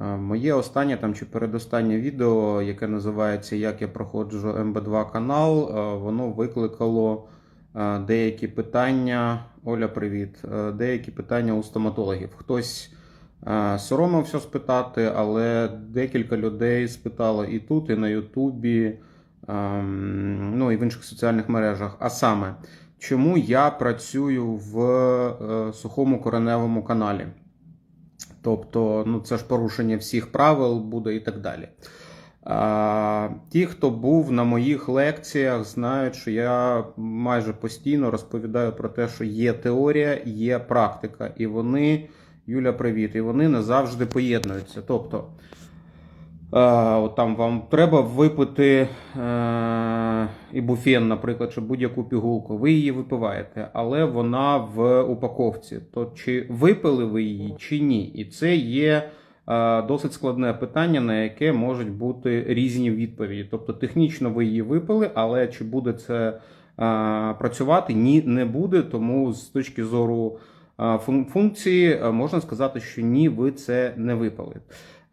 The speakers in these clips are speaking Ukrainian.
Е, Моє останнє там чи передостаннє відео, яке називається Як я проходжу МБ2 канал, е, воно викликало е, деякі питання. Оля, привіт. Деякі питання у стоматологів. Хтось соромився спитати, але декілька людей спитало і тут, і на Ютубі, ем, ну і в інших соціальних мережах. А саме, чому я працюю в сухому кореневому каналі? Тобто, ну це ж порушення всіх правил буде і так далі. А, ті, хто був на моїх лекціях, знають, що я майже постійно розповідаю про те, що є теорія, є практика, і вони, Юля, привіт, і вони не завжди поєднуються. Тобто, от там вам треба випити е, ібуфен, наприклад, чи будь-яку пігулку. Ви її випиваєте, але вона в упаковці. То чи випили ви її, чи ні? І це є е, досить складне питання, на яке можуть бути різні відповіді. Тобто, технічно ви її випили, але чи буде це е, працювати? Ні, не буде. Тому з точки зору е, фун- функції е, можна сказати, що ні, ви це не випили.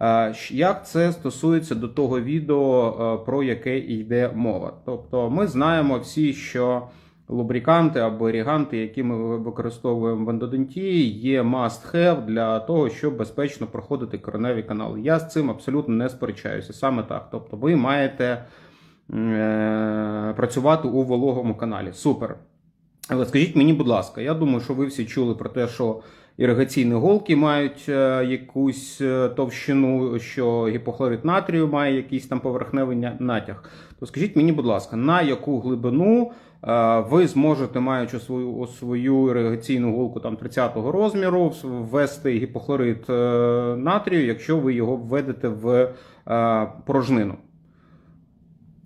Е, Як це стосується до того відео, е, про яке йде мова? Тобто, ми знаємо всі, що лубриканти або іріганти, які ми використовуємо в ендодонтії, є must-have для того, щоб безпечно проходити кореневі канали. Я з цим абсолютно не сперечаюся. Саме так. Тобто, ви маєте е, працювати у вологому каналі. Супер. Але скажіть мені, будь ласка, я думаю, що ви всі чули про те, що іригаційні голки мають е, якусь е, товщину, що гіпохлорид натрію має якийсь там поверхневий натяг. То скажіть мені, будь ласка, на яку глибину е, ви зможете, маючи свою свою іригаційну голку там 30-го розміру, ввести гіпохлорид натрію, якщо ви його введете в порожнину?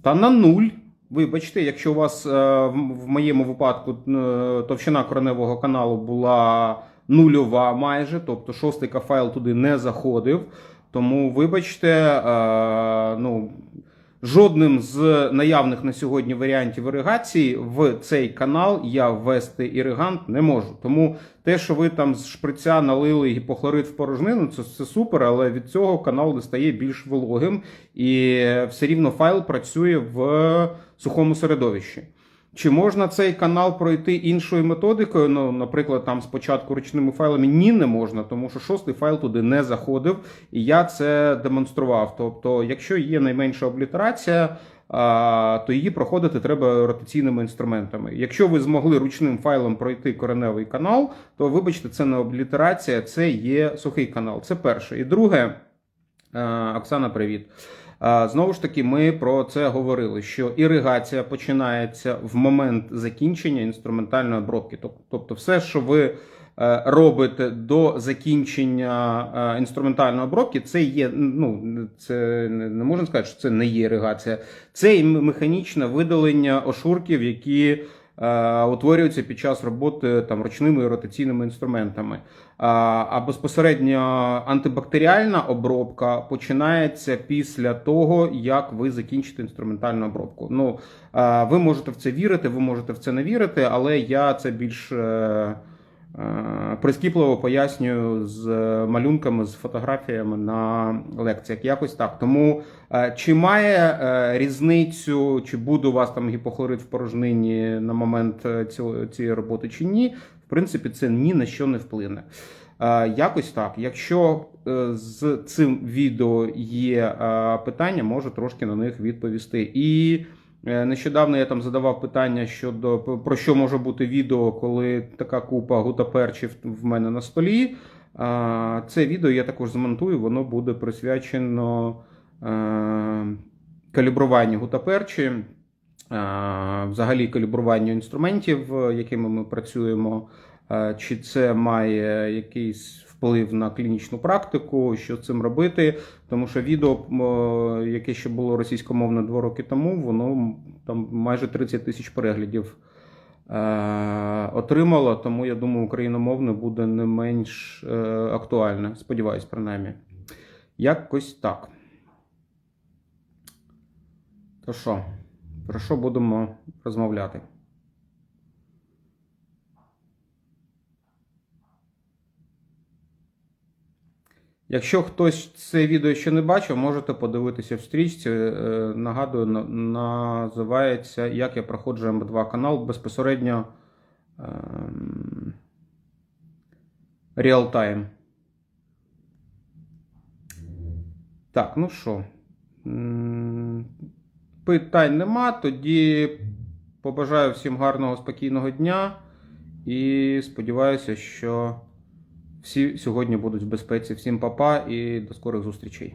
Та на нуль. Вибачте, якщо у вас в моєму випадку товщина кореневого каналу була нульова майже, тобто шостий файл туди не заходив. Тому, вибачте, е, ну, жодним з наявних на сьогодні варіантів іригації в цей канал я ввести іригант не можу. Тому те, що ви там з шприця налили гіпохлорид в порожнину, це, це супер, але від цього канал не стає більш вологим, і все рівно файл працює в сухому середовищі. Чи можна цей канал пройти іншою методикою? Ну, наприклад, там спочатку ручними файлами ні, не можна, тому що шостий файл туди не заходив, і я це демонстрував. Тобто, якщо є найменша облітерація, то її проходити треба ротаційними інструментами. Якщо ви змогли ручним файлом пройти кореневий канал, то вибачте, це не облітерація, це є сухий канал. Це перше. І друге, е, Оксана, привіт. Знову ж таки, ми про це говорили, що іригація починається в момент закінчення інструментальної обробки. Тобто, все, що ви е, робите до закінчення е, інструментальної обробки, це є. Ну це не можна сказати, що це не є іригація, це механічне видалення ошурків, які. Е, Утворюються під час роботи там ручними ротаційними інструментами. А, безпосередньо антибактеріальна обробка починається після того, як ви закінчите інструментальну обробку. Ну, ви можете в це вірити, ви можете в це не вірити, але я це більш е, е, прискіпливо пояснюю з малюнками, з фотографіями на лекціях. Якось так. Тому е, чи має е, різницю, чи буде у вас там гіпохлорид в порожнині на момент е, цієї роботи, чи ні? В принципі, це ні на що не вплине. Е, Якось так. Якщо е, з цим відео є е, питання, можу трошки на них відповісти. І е, нещодавно я там задавав питання щодо про що може бути відео, коли така купа гутаперчів в мене на столі. Е, Це відео я також змонтую, воно буде присвячено е, калібруванню гутаперчі, е, взагалі калібруванню інструментів, е, якими ми працюємо. Е, Чи це має якийсь вплив на клінічну практику, що цим робити? Тому що відео, яке ще було російськомовне два роки тому, воно там майже 30 тисяч переглядів е, отримало. Тому я думаю, україномовне буде не менш е, актуальне. Сподіваюсь, принаймні. Якось так. То що, про що будемо розмовляти? Якщо хтось це відео ще не бачив, можете подивитися в стрічці. Е, Нагадую, називається Як я проходжу МБ2 канал безпосередньо Time. Так, ну що. Питань нема. Тоді побажаю всім гарного, спокійного дня. І сподіваюся, що всі сьогодні будуть в безпеці. Всім папа -па і до скорих зустрічей.